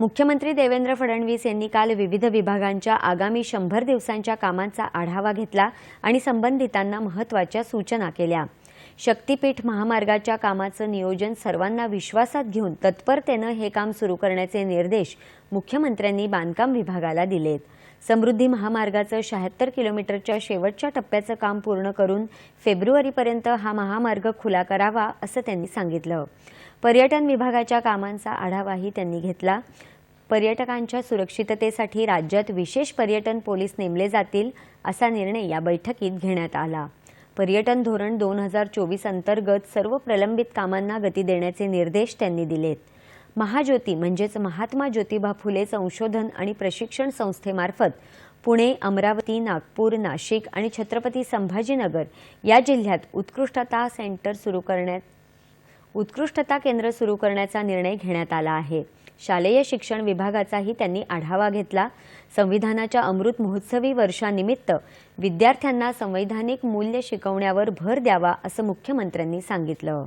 मुख्यमंत्री देवेंद्र फडणवीस यांनी काल विविध विभागांच्या आगामी शंभर दिवसांच्या कामांचा आढावा घेतला आणि संबंधितांना महत्त्वाच्या सूचना केल्या. शक्तीपीठ महामार्गाच्या कामाचं नियोजन सर्वांना विश्वासात घेऊन तत्परतेनं हे काम सुरू करण्याचे निर्देश मुख्यमंत्र्यांनी बांधकाम विभागाला दिलेत. समृद्धी महामार्गाचं शहात्तर किलोमीटरच्या शेवटच्या टप्प्याचं काम पूर्ण करून फेब्रुवारीपर्यंत हा महामार्ग खुला करावा असं त्यांनी सांगितलं. पर्यटन विभागाच्या कामांचा आढावाही त्यांनी घेतला. पर्यटकांच्या सुरक्षिततेसाठी राज्यात विशेष पर्यटन पोलीस नेमले जातील असा निर्णय या बैठकीत घेण्यात आला. पर्यटन धोरण दोन हजार चोवीस अंतर्गत सर्व प्रलंबित कामांना गती देण्याचे निर्देश त्यांनी दिलेत. महाज्योती म्हणजेच महात्मा ज्योतिबा फुले संशोधन आणि प्रशिक्षण संस्थेमार्फत पुणे अमरावती नागपूर नाशिक आणि छत्रपती संभाजीनगर या जिल्ह्यात उत्कृष्टता सेंटर सुरू करण्यात उत्कृष्टता केंद्र सुरू करण्याचा निर्णय घेण्यात आला आहे. शालेय शिक्षण विभागाचाही त्यांनी आढावा घेतला. संविधानाच्या अमृत महोत्सवी वर्षानिमित्त विद्यार्थ्यांना संवैधानिक मूल्य शिकवण्यावर भर द्यावा असं मुख्यमंत्र्यांनी सांगितलं.